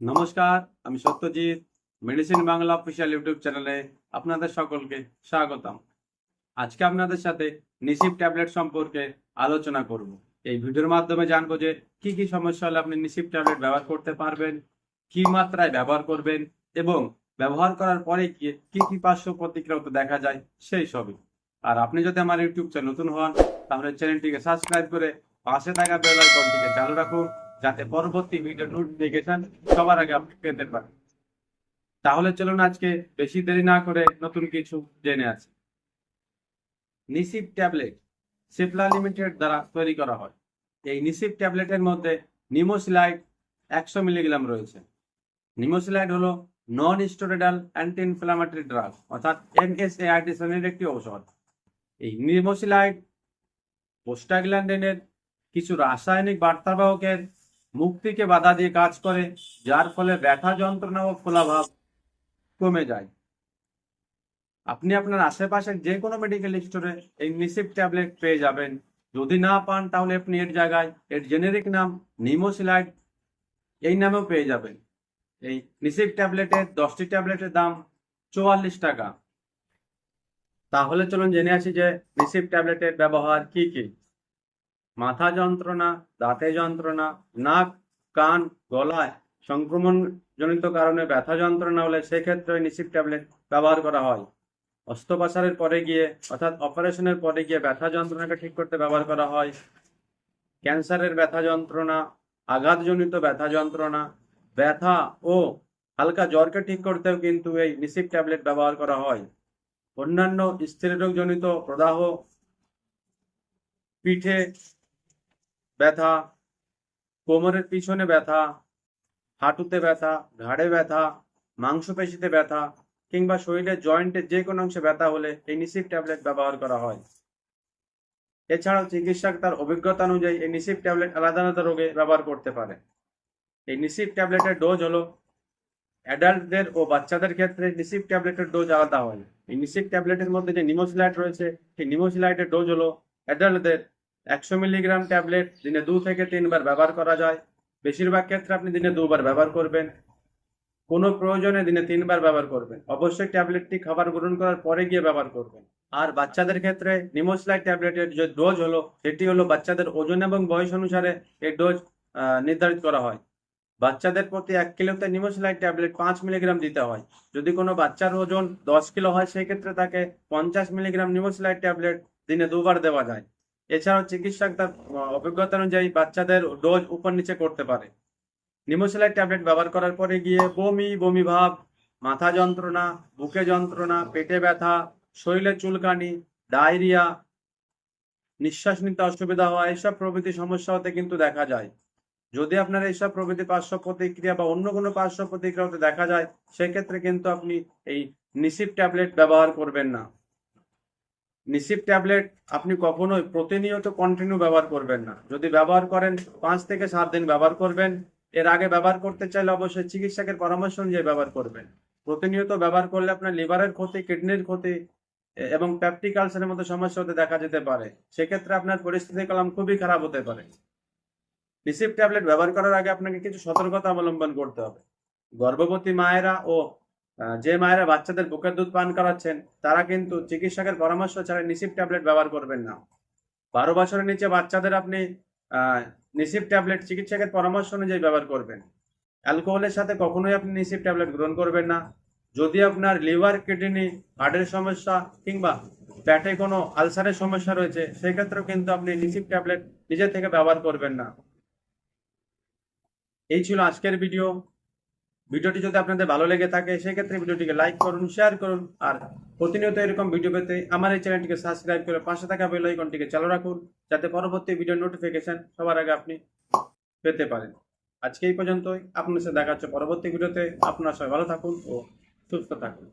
নমস্কার, আমি Satyajit medicine Bangla official YouTube চ্যানেলে আপনাদের সকলকে স্বাগতম। আজকে আপনাদের সাথে নিসিপ ট্যাবলেট সম্পর্কে আলোচনা করব। এই ভিডিওর মাধ্যমে জানব যে কি কি সমস্যা হলে আপনি নিসিপ ট্যাবলেট ব্যবহার করতে পারবেন, কি মাত্রায় ব্যবহার করবেন এবং ব্যবহার করার পরে কি কি কি পার্শ্ব প্রতিক্রিয়া দেখা যায় সেই সবই। আর আপনি যদি আমার ইউটিউব চ্যানেল নতুন হন, তাহলে চ্যানেলটিকে সাবস্ক্রাইব করে পাশে থাকা বেল আইকনটিকে চালু রাখুন। যাতে পরবর্তী ভিডিও নোটিফিকেশন সবার আগে আপনি পেতে পারেন। তাহলে চলুন আজকে বেশি দেরি না করে নতুন কিছু জেনে আছে নিসিপ ট্যাবলেট সিপলা লিমিটেড দ্বারা তৈরি করা হয়। এই নিসিপ ট্যাবলেটের মধ্যে নিমোসিলাইড একশো মিলিগ্রাম রয়েছে। নিমোসিলাইড হলো non steroidal anti inflammatory drug অর্থাৎ এনএসএআইটিসনের একটি ঔষধ। এই নিমোসিলাইড পোস্টাগ্ল্যান্ডিনের কিছু রাসায়নিক বার্তাবাহকের মুক্তিকে বাধা দিয়ে কাজ করে, যার ফলে ব্যথা যন্ত্রণা ও ফোলাভাব কমে যায়। আপনি আপনার আশেপাশের যে কোনো মেডিকেল স্টোরে এই নিসিপ ট্যাবলেট পেয়ে যাবেন। যদি না পান, তাহলে আপনি এর জায়গায় এর জেনেরিক নাম নিমোসিলাইড এই নামেও পেয়ে যাবেন। এই নিসিপ ট্যাবলেটের দশটি ট্যাবলেটের দাম চুয়াল্লিশ টাকা। তাহলে চলুন জেনে আসি যে নিসিপ ট্যাবলেটের ব্যবহার কি কি। মাথা যন্ত্রণা, দাঁতে যন্ত্রণা, নাক, কান, গলায় সংক্রমণ জনিত কারণে ব্যথা যন্ত্রণা হলে সেক্ষেত্রে নিসিপ ট্যাবলেট ব্যবহার করা হয়। অস্ত্রোপচারের পরে গিয়ে, অর্থাৎ অপারেশনের পরে গিয়ে ব্যথা যন্ত্রণাকে ঠিক করতে ব্যবহার করা হয়। ক্যান্সারের ব্যথা যন্ত্রণা, আঘাতজনিত ব্যথা যন্ত্রণা, ব্যথা ও হালকা জ্বরকে ঠিক করতেও কিন্তু এই নিসিপ ট্যাবলেট ব্যবহার করা হয়। অন্যান্য স্ত্রীরোগজনিত প্রদাহ, পিঠে ব্যথা, কোমরের পিছনে ব্যথা, হাঁটুতে ব্যথা, ঘাড়ে ব্যথা, মাংসপেশিতে ব্যথা কিংবা শরীরের জয়েন্টের যে কোনো অংশে ব্যথা হলে এই নিসিপ ট্যাবলেট ব্যবহার করা হয়। এছাড়াও চিকিৎসক তার অভিজ্ঞতা অনুযায়ী এই নিসিপ ট্যাবলেট আলাদা আলাদা রোগে ব্যবহার করতে পারে। এই নিসিপ ট্যাবলেটের ডোজ হলো অ্যাডাল্টদের ও বাচ্চাদের ক্ষেত্রে নিসিপ ট্যাবলেটের ডোজ আলাদা হয়। এই নিসিপ ট্যাবলেটের মধ্যে যে নিমোসিলাইট রয়েছে, সেই নিমোসিলাইটের ডোজ হলো অ্যাডাল্টদের একশো মিলিগ্রাম ট্যাবলেট দিনে দু থেকে তিনবার ব্যবহার করা যায়। বেশিরভাগ ক্ষেত্রে আপনি দিনে দুবার ব্যবহার করবেন। কোনো প্রয়োজনে দিনে তিনবার ব্যবহার করবেন। অবশ্যই ট্যাবলেটটি খাবার গ্রহণ করার পরে গিয়ে ব্যবহার করবেন। আর বাচ্চাদের ক্ষেত্রে নিমোসিলাইট ট্যাবলেটের যে ডোজ হলো, সেটি হলো বাচ্চাদের ওজন এবং বয়স অনুসারে এই ডোজ নির্ধারিত করা হয়। বাচ্চাদের প্রতি এক কিলোতে নিমোসিলাইট ট্যাবলেট পাঁচ মিলিগ্রাম দিতে হয়। যদি কোনো বাচ্চার ওজন দশ কিলো হয়, সেক্ষেত্রে তাকে পঞ্চাশ মিলিগ্রাম নিমোসিলাইট ট্যাবলেট দিনে দুবার দেওয়া যায়। এছাড়াও চিকিৎসক তার অভিজ্ঞতা অনুযায়ী বাচ্চাদের ডোজ উপর নিচে করতে পারে। নিমোসিলাইট ট্যাবলেট ব্যবহার করার পরে গিয়ে বমি বমি ভাব, মাথা যন্ত্রণা, বুকে যন্ত্রণা, পেটে ব্যথা, শরীরে চুলকানি, ডায়রিয়া, নিঃশ্বাস নিতে অসুবিধা হওয়া এইসব প্রভৃতি সমস্যা হতে কিন্তু দেখা যায়। যদি আপনার এইসব প্রভৃতি পার্শ্ব প্রতিক্রিয়া বা অন্য কোনো পার্শ্ব প্রতিক্রিয়া হতে দেখা যায়, সেক্ষেত্রে কিন্তু আপনি এই নিসিপ ট্যাবলেট ব্যবহার করবেন না। নিসিপ ট্যাবলেট আপনি কখনোই প্রতিনিয়ত কন্টিনিউ ব্যবহার করবেন না। যদি ব্যবহার করেন পাঁচ থেকে সাত দিন ব্যবহার করবেন, এর আগে ব্যবহার করতে চাইলে অবশ্যই চিকিৎসকের পরামর্শ অনুযায়ী ব্যবহার করবেন। প্রতিনিয়ত ব্যবহার করলে আপনার লিভারের ক্ষতি, কিডনির ক্ষতি এবং প্যাপটিক আলসারের মতো সমস্যা হতে দেখা যেতে পারে। সেক্ষেত্রে আপনার পরিস্থিতি কলাম খুবই খারাপ হতে পারে। নিসিপ ট্যাবলেট ব্যবহার করার আগে আপনাকে কিছু সতর্কতা অবলম্বন করতে হবে। গর্ভবতী মায়েরা ও যে মায়েরা বাচ্চাদের বুকের দুধ পান করাচ্ছেন, তারা কিন্তু চিকিৎসকের পরামর্শ ছাড়া নিসিপ ট্যাবলেট ব্যবহার করবেন না। বারো বছরের নিচে বাচ্চাদের আপনি নিসিপ ট্যাবলেট চিকিৎসকের পরামর্শ অনুযায়ী ব্যবহার করবেন। অ্যালকোহলের সাথে কখনোই আপনি নিসিপ ট্যাবলেট গ্রহণ করবেন না। যদি আপনার লিভার, কিডনি, হার্টের সমস্যা কিংবা পেটে কোনো আলসারের সমস্যা রয়েছে, সেক্ষেত্রেও কিন্তু আপনি নিসিপ ট্যাবলেট নিজে থেকে ব্যবহার করবেন না। এই ছিল আজকের ভিডিও। ভিডিওটি যদি আপনাদের ভালো লেগে থাকে, সেক্ষেত্রে ভিডিওটিকে লাইক করুন শেয়ার করুন, আর প্রতিনিয়ত এরকম ভিডিও পেতে আমার এই চ্যানেলটিকে সাবস্ক্রাইব করে পাশে থাকা বেল আইকনটিকে চালু রাখুন, যাতে পরবর্তী ভিডিও নোটিফিকেশন সবার আগে আপনি পেতে পারেন। আজকে এই পর্যন্তই। আপনার সাথে দেখা হচ্ছে পরবর্তী ভিডিওতে আপনার সবাই ভালো থাকুন ও সুস্থ থাকুন।